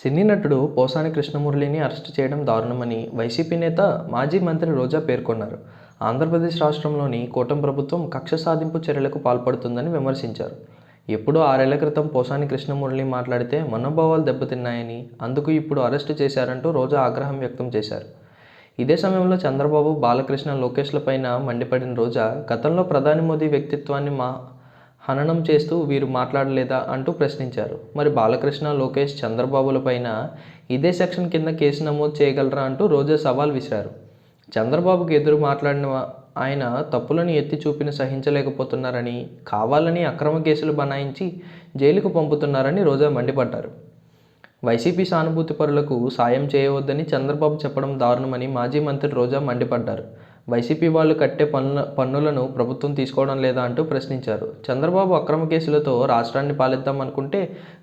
సినీ నటుడు పోసాని కృష్ణమురళిని అరెస్టు చేయడం దారుణమని వైసీపీ నేత మాజీ మంత్రి రోజా పేర్కొన్నారు. ఆంధ్రప్రదేశ్ రాష్ట్రంలోని కూటమి ప్రభుత్వం కక్ష సాధింపు చర్యలకు పాల్పడుతుందని విమర్శించారు. ఎప్పుడో ఆరేళ్ళ క్రితం పోసాని కృష్ణమురళి మాట్లాడితే మనోభావాలు దెబ్బతిన్నాయని అందుకు ఇప్పుడు అరెస్టు చేశారంటూ రోజా ఆగ్రహం వ్యక్తం చేశారు. ఇదే సమయంలో చంద్రబాబు బాలకృష్ణ లోకేష్లపైన మండిపడిన రోజా గతంలో ప్రధాని మోదీ వ్యక్తిత్వాన్ని మా హననం చేస్తూ వీరు మాట్లాడలేదా అంటూ ప్రశ్నించారు. మరి బాలకృష్ణ లోకేష్ చంద్రబాబులపైన ఇదే సెక్షన్ కింద కేసు నమోదు చేయగలరా అంటూ రోజా సవాల్ విసిరారు. చంద్రబాబుకు ఎదురు మాట్లాడిన ఆయన తప్పులను ఎత్తి చూపిన సహించలేకపోతున్నారని కావాలని అక్రమ కేసులు బనాయించి జైలుకు పంపుతున్నారని రోజా మండిపడ్డారు. వైసీపీ సానుభూతి పరులకు సాయం చేయవద్దని చంద్రబాబు చెప్పడం దారుణమని మాజీ మంత్రి రోజా మండిపడ్డారు. వైసీపీ వాళ్ళు కట్టే పన్నుల పన్నులను ప్రభుత్వం తీసుకోవడం లేదా అంటూ ప్రశ్నించారు. చంద్రబాబు అక్రమ కేసులతో రాష్ట్రాన్ని పాలిద్దాం అనుకుంటే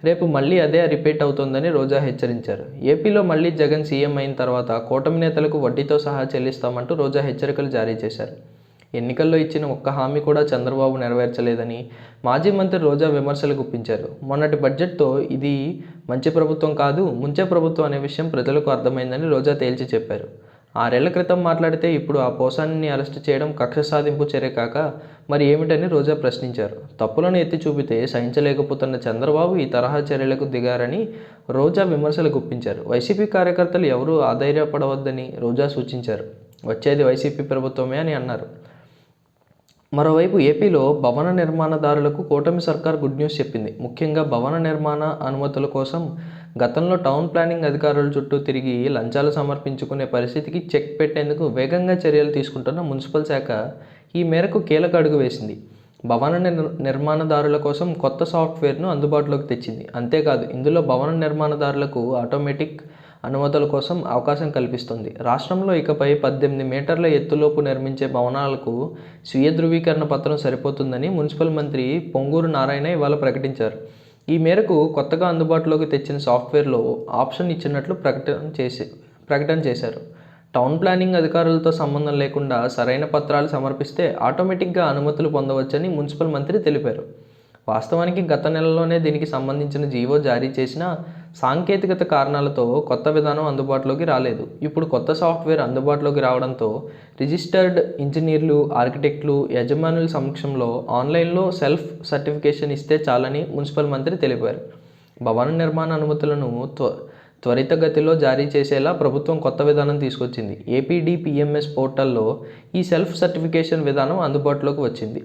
రేపు మళ్ళీ అదే రిపీట్ అవుతుందని రోజా హెచ్చరించారు. ఏపీలో మళ్ళీ జగన్ సీఎం అయిన తర్వాత కూటమి నేతలకు వడ్డీతో సహా చెల్లిస్తామంటూ రోజా హెచ్చరికలు జారీ చేశారు. ఎన్నికల్లో ఇచ్చిన ఒక్క హామీ కూడా చంద్రబాబు నెరవేర్చలేదని మాజీ మంత్రి రోజా విమర్శలు గుప్పించారు. మొన్నటి బడ్జెట్తో ఇది మంచి ప్రభుత్వం కాదు ముంచే ప్రభుత్వం అనే విషయం ప్రజలకు అర్థమైందని రోజా తేల్చి చెప్పారు. ఆరేళ్ళ క్రితం మాట్లాడితే ఇప్పుడు ఆ పోసాన్ని అరెస్టు చేయడం కక్ష సాధింపు చర్య కాక మరి ఏమిటని రోజా ప్రశ్నించారు. తప్పులను ఎత్తి చూపితే సహించలేకపోతున్న చంద్రబాబు ఈ తరహా చర్యలకు దిగారని రోజా విమర్శలు గుప్పించారు. వైసీపీ కార్యకర్తలు ఎవరూ ఆధైర్యపడవద్దని రోజా సూచించారు. వచ్చేది వైసీపీ ప్రభుత్వమే అని అన్నారు. మరోవైపు ఏపీలో భవన నిర్మాణదారులకు కూటమి సర్కార్ గుడ్ న్యూస్ చెప్పింది. ముఖ్యంగా భవన నిర్మాణ అనుమతుల కోసం గతంలో టౌన్ ప్లానింగ్ అధికారుల చుట్టూ తిరిగి లంచాలు సమర్పించుకునే పరిస్థితికి చెక్ పెట్టేందుకు వేగంగా చర్యలు తీసుకుంటున్న మున్సిపల్ శాఖ ఈ మేరకు కీలక అడుగు వేసింది. భవన నిర్ నిర్మాణదారుల కోసం కొత్త సాఫ్ట్వేర్ను అందుబాటులోకి తెచ్చింది. అంతేకాదు ఇందులో భవన నిర్మాణదారులకు ఆటోమేటిక్ అనుమతుల కోసం అవకాశం కల్పిస్తుంది. రాష్ట్రంలో ఇకపై పద్దెనిమిది మీటర్ల ఎత్తులోపు నిర్మించే భవనాలకు స్వీయ ధృవీకరణ పత్రం సరిపోతుందని మున్సిపల్ మంత్రి పొంగూరు నారాయణ ఇవాళ ప్రకటించారు. ఈ మేరకు కొత్తగా అందుబాటులోకి తెచ్చిన సాఫ్ట్వేర్లో ఆప్షన్ ఇచ్చినట్లు ప్రకటన చేసి ప్రకటన చేశారు. టౌన్ ప్లానింగ్ అధికారులతో సంబంధం లేకుండా సరైన పత్రాలు సమర్పిస్తే ఆటోమేటిక్గా అనుమతులు పొందవచ్చని మున్సిపల్ మంత్రి తెలిపారు. వాస్తవానికి గత నెలలోనే దీనికి సంబంధించిన జీవో జారీ చేసిన సాంకేతికత కారణాలతో కొత్త విధానం అందుబాటులోకి రాలేదు. ఇప్పుడు కొత్త సాఫ్ట్వేర్ అందుబాటులోకి రావడంతో రిజిస్టర్డ్ ఇంజనీర్లు ఆర్కిటెక్టులు యజమానుల సమక్షంలో ఆన్లైన్లో సెల్ఫ్ సర్టిఫికేషన్ ఇస్తే చాలని మున్సిపల్ మంత్రి తెలిపారు. భవన నిర్మాణ అనుమతులను త్వ త్వరితగతిలో జారీ చేసేలా ప్రభుత్వం కొత్త విధానం తీసుకొచ్చింది. ఏపీడీపీఎంఎస్ పోర్టల్లో ఈ సెల్ఫ్ సర్టిఫికేషన్ విధానం అందుబాటులోకి వచ్చింది.